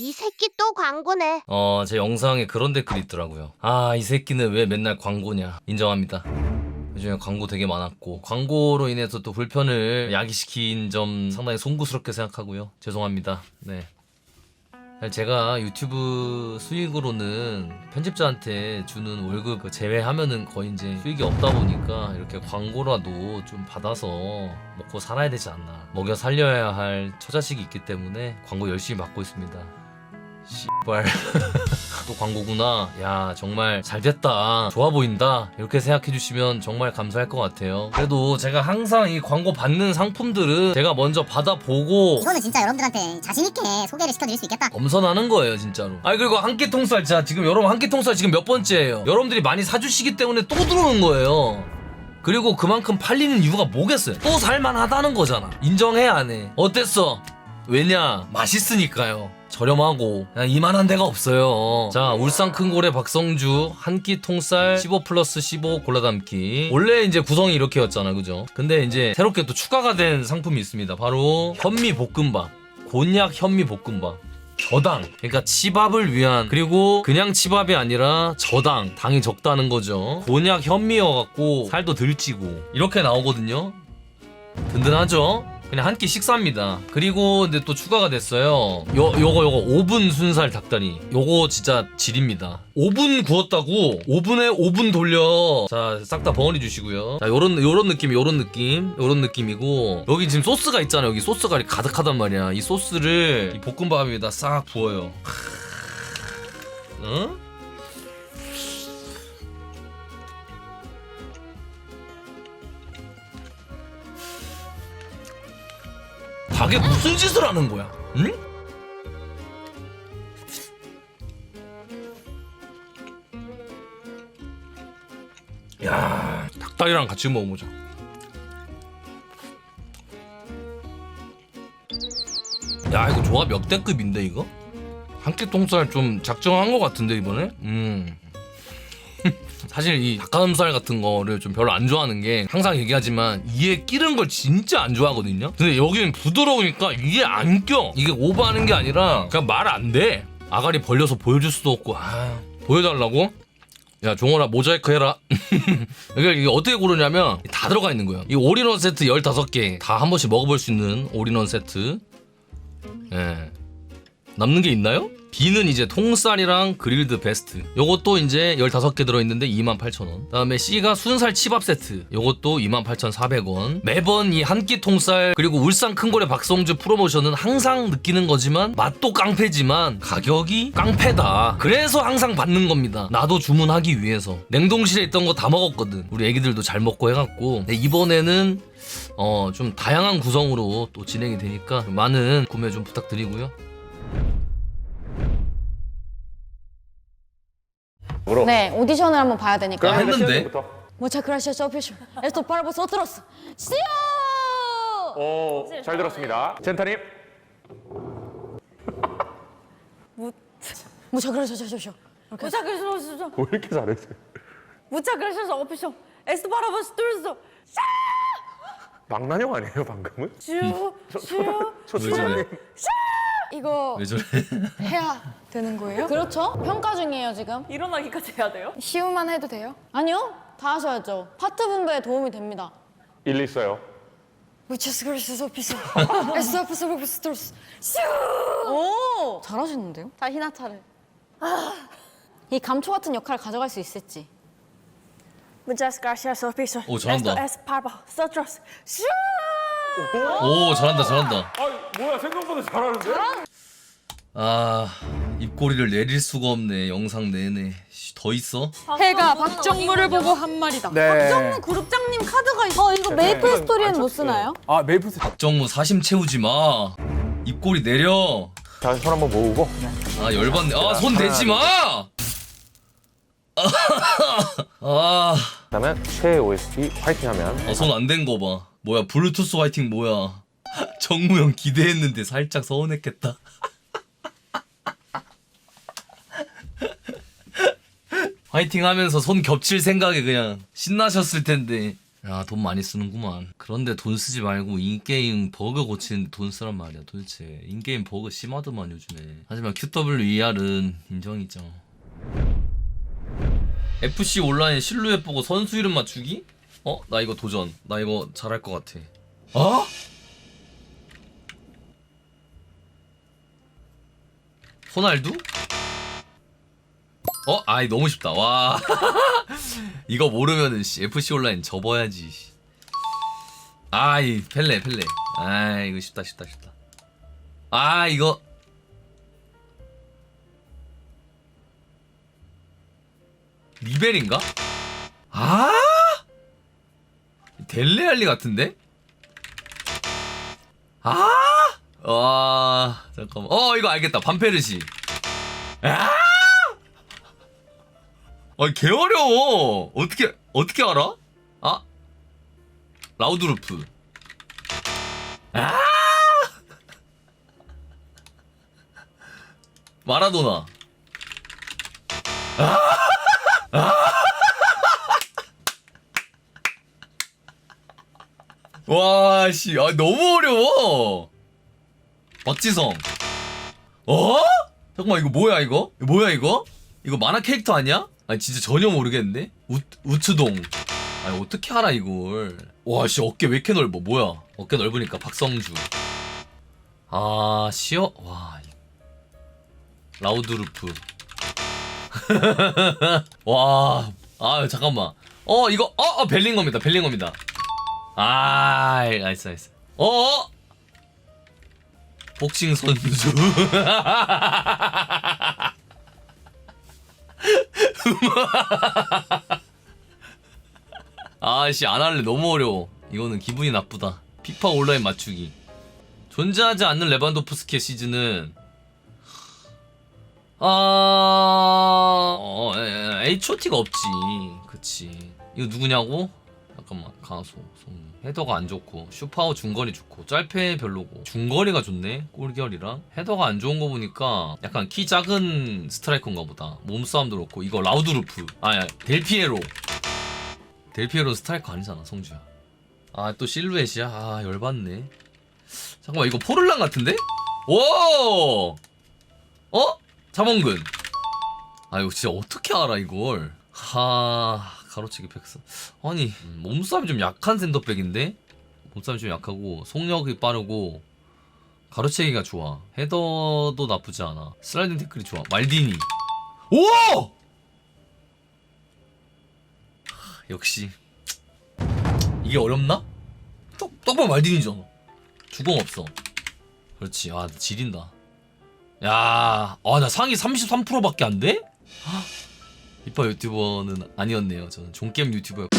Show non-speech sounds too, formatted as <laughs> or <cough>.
이 새끼 또 광고네. 어, 제 영상에 그런 댓글이 있더라고요. 아, 이 새끼는 왜 맨날 광고냐. 인정합니다. 요즘에 광고 되게 많았고, 광고로 인해서 또 불편을 야기시킨 점 상당히 송구스럽게 생각하고요. 죄송합니다. 네. 제가 유튜브 수익으로는 편집자한테 주는 월급 그 제외하면은 거의 이제 수익이 없다 보니까 이렇게 광고라도 좀 받아서 먹고 살아야 되지 않나. 먹여 살려야 할 처자식이 있기 때문에 광고 열심히 맡고 있습니다. 씨발. <laughs> 또 광고구나. 야 정말 잘 됐다. 좋아 보인다. 이렇게 생각해 주시면 정말 감사할 것 같아요. 그래도 제가 항상 이 광고 받는 상품들은 제가 먼저 받아보고 이거는 진짜 여러분들한테 자신 있게 소개를 시켜드릴 수 있겠다. 엄선하는 거예요 진짜로. 아니 그리고 한 끼 통살 자 지금 여러분 한 끼 통살 지금 몇 번째예요? 여러분들이 많이 사주시기 때문에 또 들어오는 거예요. 그리고 그만큼 팔리는 이유가 뭐겠어요? 또 살만하다는 거잖아. 인정해 안 해? 어땠어? 왜냐? 맛있으니까요 저렴하고 그냥 이만한 데가 없어요. 자 울산 큰고래 박성주 한 끼 통쌀 15 플러스 15 골라 담기. 원래 이제 구성이 이렇게였잖아 그죠? 근데 이제 새롭게 또 추가가 된 상품이 있습니다. 바로 현미 볶음밥 곤약 현미 볶음밥. 저당. 그러니까 치밥을 위한 그리고 그냥 치밥이 아니라 저당. 당이 적다는 거죠. 곤약 현미여갖고 살도 덜 찌고. 이렇게 나오거든요. 든든하죠 그냥 한 끼 식사입니다. 그리고 근데 또 추가가 됐어요. 요, 요거 요거 오븐 순살 닭다리. 요거 진짜 질입니다. 5분 구웠다고 5분에 5분 돌려. 자 싹 다 벙어리 주시고요. 자 요런 요런 느낌 요런 느낌 요런 느낌이고. 여기 지금 소스가 있잖아요. 여기 소스가 가득하단 말이야. 이 소스를 이 볶음밥 위에다 싹 부어요. 응? 닭에 무슨 짓을 하는 거야? 응? 야, 닭다리랑 같이 먹어보자. 야, 이거 조합 역대급인데 이거? 한 끼 통살 좀 작정한 것 같은데 이번에? 음. 사실 이 닭가슴살 같은 거를 좀 별로 안 좋아하는 게 항상 얘기하지만 이에 끼는 걸 진짜 안 좋아하거든요. 근데 여기는 부드러우니까 이게 안 껴. 이게 오버하는 게 아니라 그냥 말 안 돼. 아가리 벌려서 보여줄 수도 없고 아 보여달라고? 야 종원아 모자이크 해라. <laughs> 그러니까 이게 어떻게 고르냐면 다 들어가 있는 거예요. 이 올인원 세트 15개 다 한 번씩 먹어볼 수 있는 올인원 세트. 예. 남는 게 있나요? B는 이제 통쌀이랑 그릴드 베스트. 요것도 이제 15개 들어있는데 28,000원. 다음에 C가 순살 치밥 세트. 요것도 28,400원. 매번 이 한 끼 통쌀 그리고 울산 큰고래 박성주 프로모션은 항상 느끼는 거지만 맛도 깡패지만 가격이 깡패다. 그래서 항상 받는 겁니다. 나도 주문하기 위해서. 냉동실에 있던 거 다 먹었거든. 우리 애기들도 잘 먹고 해갖고. 이번에는 어, 좀 다양한 구성으로 또 진행이 되니까 많은 구매 좀 부탁드리고요. 네, 오디션을 한번 봐야 되니까. 나 했는데? Muchas gracias, oficial. Esto para vosotros. ¡Sí! 어, 잘 들었습니다. 젠타님. Muchas gracias, oficial. Muchas gracias, 왜 이렇게 잘했어요? muchas gracias, oficial. Esto para vosotros. 망나뇽 아니에요 방금은? 슈, 슈. 초수님 이거 왜 저래? <laughs> 해야 되는 거예요? 그렇죠? 평가 중이에요, 지금. 일어나기까지 해야 돼요? 시우만 해도 돼요? 아니요. 다 하셔야죠. 파트 분배에 도움이 됩니다. 일리 있어요. Muchas gracias, oficial. Esto para vosotros. 오! 잘하시는데요? 다 히나타를. 이 감초 같은 역할을 가져갈 수 있을지. Muchas gracias, oficial. 오, 잘한다. Esto es. 슈. 오 잘한다 잘한다. 아 뭐야 생각보다 잘하는데? 아 입꼬리를 내릴 수가 없네 영상 내내. 씨, 더 있어? 해가 박정무를 보고 한 말이다. 네. 그룹장님 카드가 있어. 어, 이거 메이플 스토리에는 못 쓰나요? 아 메이플 스 박정무 사심 채우지 마. 입꼬리 내려. 다시 손 한번 모으고. 아 열받네. 아 손 대지 마. 아, <laughs> 그다음에 최애 OST 화이팅하면 아 손안된거 봐. 뭐야 블루투스 화이팅 뭐야? <laughs> 정무형 기대했는데 살짝 서운했겠다. <laughs> 화이팅 하면서 손 겹칠 생각에 그냥 신나셨을 텐데 야 돈 많이 쓰는구만 그런데 돈 쓰지 말고 인게임 버그 고치는데 돈 쓰란 말이야 도대체 인게임 버그 심하더만 요즘에 하지만 QWER은 인정이죠 FC 온라인 실루엣 보고 선수 이름 맞추기? 어? 나 이거 도전 나 이거 잘할 것 같아 어? 호날두? 어? 아이 너무 쉽다 와 <laughs> 이거 모르면은 씨, FC 온라인 접어야지. 씨. 아이 펠레 펠레. 아 이거 쉽다 쉽다 쉽다. 아 이거 리벨인가? 아 델레알리 같은데? 아! 와 잠깐만. 어 이거 알겠다. 반페르시. 아! 아니 개 어려워. 어떻게 어떻게 알아? 아 라우드루프. 아 마라도나. 아! 와, 씨, 아, 너무 어려워. 박지성. 어? 잠깐만, 이거 뭐야, 이거? 이거 뭐야, 이거? 이거 만화 캐릭터 아니야? 아니, 진짜 전혀 모르겠는데? 우, 우츠동. 아니, 어떻게 알아, 이걸. 와, 씨, 어깨 왜 이렇게 넓어? 뭐야? 어깨 넓으니까 박성주. 아, 시어? 와. 이- 라우드루프. <laughs> 와, 아, 잠깐만. 어, 이거, 어, 어, 벨링거입니다. 벨링거입니다. 아, 나이스, 나이스. 어, 어? 복싱 선수. <laughs> 아씨 안 할래 너무 어려워 이거는 기분이 나쁘다 피파 온라인 맞추기 존재하지 않는 레반도프스키의 시즌은 아 어, H.O.T가 없지 그치 이거 누구냐고? 잠깐만 가소 송 헤더가 안 좋고 슈파워 중거리 좋고 짤페 별로고. 중거리가 좋네? 골결이랑 헤더가 안 좋은 거 보니까 약간 키 작은 스트라이커인가 보다. 몸싸움도 그렇고. 이거 라우드루프. 아야 델피에로. 델피에로 스트라이커 아니잖아 성주야. 아 또 실루엣이야? 아 열받네. 잠깐만 이거 포를란 같은데? 오! 어? 자몽근. 아 이거 진짜 어떻게 알아 이걸? 하 가로치기 팩스 아니 음, 몸싸움이 좀 약한 센터백인데? 몸싸움이 좀 약하고 속력이 빠르고 가로채기가 좋아. 헤더도 나쁘지 않아. 슬라이딩 태클이 좋아. 말디니. 오! 하, 역시. 이게 어렵나? 딱, 딱 보면 말디니잖아 주공 없어. 그렇지. 아 지린다. 야, 아, 나 상위 33%밖에 안 돼? 헉, 히파 유튜버는 아니었네요. 저는 종게임 유튜버였고.